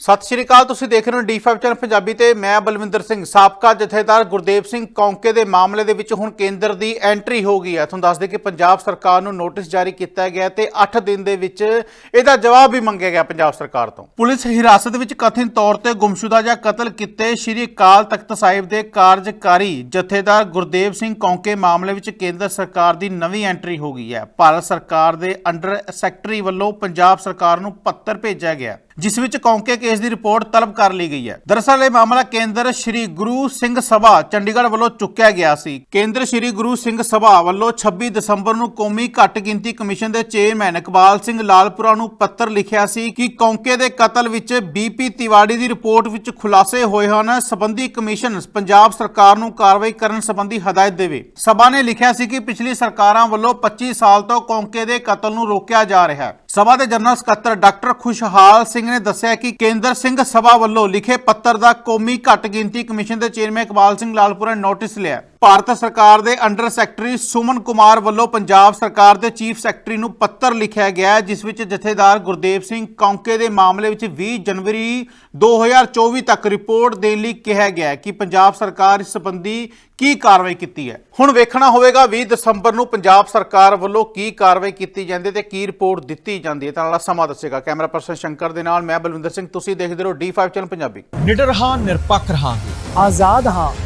ਸਤਿ ਸ਼੍ਰੀ ਅਕਾਲ, ਤੁਸੀਂ ਦੇਖ ਰਹੇ ਹੋ ਡੀ5 ਚੈਨਲ ਪੰਜਾਬੀ ਤੇ ਮੈਂ ਬਲਵਿੰਦਰ ਸਿੰਘ ਸਾਬਕਾ ਜਥੇਦਾਰ ਗੁਰਦੇਵ ਸਿੰਘ ਕੌਂਕੇ ਦੇ ਮਾਮਲੇ ਦੇ ਵਿੱਚ ਹੁਣ ਕੇਂਦਰ ਦੀ ਐਂਟਰੀ ਹੋ ਗਈ ਹੈ। ਤੁਹਾਨੂੰ ਦੱਸ ਦੇ ਕਿ ਪੰਜਾਬ ਸਰਕਾਰ ਨੂੰ ਨੋਟਿਸ ਜਾਰੀ ਕੀਤਾ ਗਿਆ ਤੇ 8 ਦਿਨ ਦੇ ਵਿੱਚ ਇਹਦਾ ਜਵਾਬ ਵੀ ਮੰਗਿਆ ਗਿਆ ਪੰਜਾਬ ਸਰਕਾਰ ਤੋਂ। ਪੁਲਿਸ ਹਿਰਾਸਤ ਵਿੱਚ ਕਥਿਤ ਤੌਰ ਤੇ ਗੁੰਮਸ਼ੁਦਾ ਜਾਂ ਕਤਲ ਕੀਤੇ ਸ਼੍ਰੀ ਅਕਾਲ ਤਖਤ ਸਾਹਿਬ ਦੇ ਕਾਰਜਕਾਰੀ ਜਥੇਦਾਰ ਗੁਰਦੇਵ ਸਿੰਘ ਕੌਂਕੇ ਮਾਮਲੇ ਵਿੱਚ ਕੇਂਦਰ ਸਰਕਾਰ ਦੀ ਨਵੀਂ ਐਂਟਰੀ ਹੋ ਗਈ ਹੈ। ਭਾਰਤ ਸਰਕਾਰ ਦੇ ਅੰਡਰ ਸੈਕਟਰੀ ਵੱਲੋਂ ਪੰਜਾਬ ਸਰਕਾਰ ਨੂੰ ਪੱਤਰ ਭੇਜਿਆ ਗਿਆ ਜਿਸ ਵਿੱਚ ਕੌਂਕੇ ਕੇਸ ਦੀ ਰਿਪੋਰਟ ਤਲਬ ਕਰ ਲਈ ਗਈ ਹੈ। ਦਰਅਸਲ ਇਹ ਮਾਮਲਾ ਕੇਂਦਰ ਸ਼੍ਰੀ ਗੁਰੂ ਸਿੰਘ ਸਭਾ, ਚੰਡੀਗੜ੍ਹ ਵੱਲੋਂ ਚੁੱਕਿਆ ਗਿਆ ਸੀ। ਕੇਂਦਰ ਸ਼੍ਰੀ ਗੁਰੂ ਸਿੰਘ ਸਭਾ ਵੱਲੋਂ 26 ਦਸੰਬਰ ਨੂੰ ਕੌਮੀ ਘੱਟ ਗਿਣਤੀ ਕਮਿਸ਼ਨ ਦੇ ਚੇਅਰਮੈਨ ਇਕਬਾਲ ਸਿੰਘ ਲਾਲਪੁਰਾ ਨੂੰ ਪੱਤਰ ਲਿਖਿਆ ਸੀ ਕਿ ਕੌਂਕੇ ਦੇ ਕਤਲ ਵਿੱਚ ਬੀਪੀ ਤਿਵਾੜੀ ਦੀ ਰਿਪੋਰਟ ਵਿੱਚ ਖੁਲਾਸੇ ਹੋਏ ਹਨ। ਸਬੰਧੀ ਕਮਿਸ਼ਨ ਪੰਜਾਬ ਸਰਕਾਰ ਨੂੰ ਕਾਰਵਾਈ ਕਰਨ ਸੰਬੰਧੀ ਹਦਾਇਤ ਦੇਵੇ। ਸਭਾ ਨੇ ਲਿਖਿਆ ਸੀ ਕਿ ਪਿਛਲੀ ਸਰਕਾਰਾਂ ਵੱਲੋਂ 25 ਸਾਲ ਤੋਂ ਕੌਂਕੇ ਦੇ ਕਤਲ ਨੂੰ ਰੋਕਿਆ ਜਾ ਰਿਹਾ ਹੈ। ਸਭਾ ਦੇ ਜਨਰਲ ਸਕੱਤਰ ਡਾਕਟਰ ਖੁਸ਼ਹਾਲ ਸਿੰਘ ਨੇ ਦੱਸਿਆ ਕਿ ਕੇਂਦਰ ਸਿੰਘ ਸਭਾ ਵੱਲੋਂ ਲਿਖੇ ਪੱਤਰ ਦਾ ਕੌਮੀ ਘੱਟ ਗਿਣਤੀ ਕਮਿਸ਼ਨ ਦੇ ਚੇਅਰਮੈਨ ਇਕਬਾਲ ਸਿੰਘ ਲਾਲਪੁਰਾ ਨੇ ਨੋਟਿਸ ਲਿਆ। ਭਾਰਤ ਸਰਕਾਰ ਦੇ ਅੰਡਰ ਸੈਕਟਰੀ ਸੁਮਨ ਕੁਮਾਰ ਵੱਲੋਂ ਪੰਜਾਬ ਸਰਕਾਰ ਦੇ ਚੀਫ ਸੈਕਟਰੀ ਨੂੰ ਪੱਤਰ ਲਿਖਿਆ ਗਿਆ ਜਿਸ ਵਿੱਚ ਜਥੇਦਾਰ ਗੁਰਦੇਵ ਸਿੰਘ ਕੌਂਕੇ ਦੇ ਮਾਮਲੇ ਵਿੱਚ 20 ਜਨਵਰੀ 2024 ਤੱਕ ਰਿਪੋਰਟ ਦੇਣ ਲਈ ਕਿਹਾ ਗਿਆ ਕਿ ਪੰਜਾਬ ਸਰਕਾਰ ਇਸ ਸੰਬੰਧੀ ਕੀ ਕਾਰਵਾਈ ਕੀਤੀ ਹੈ। ਹੁਣ ਵੇਖਣਾ ਹੋਵੇਗਾ 20 ਦਸੰਬਰ ਨੂੰ ਪੰਜਾਬ ਸਰਕਾਰ ਵੱਲੋਂ ਕੀ ਕਾਰਵਾਈ ਕੀਤੀ ਜਾਂਦੀ ਹੈ ਤੇ ਕੀ ਰਿਪੋਰਟ ਦਿੱਤੀ ਜਾਂਦੀ ਹੈ। ਤਾਂ ਨਾਲ ਸਮਾਂ ਦੱਸੇਗਾ। ਕੈਮਰਾ ਪਰਸਨ ਸ਼ੰਕਰ ਦੇ ਨਾਲ, ਮੈਂ ਬਲਵਿੰਦਰ ਸਿੰਘ, ਤੁਸੀਂ ਦੇਖਦੇ ਰਹੋ D5 ਚੈਨਲ ਪੰਜਾਬੀ। ਨਿਡਰ ਹਾਂ, ਨਿਰਪੱਖ ਹਾਂ ਆਜ਼ਾਦ ਹਾਂ।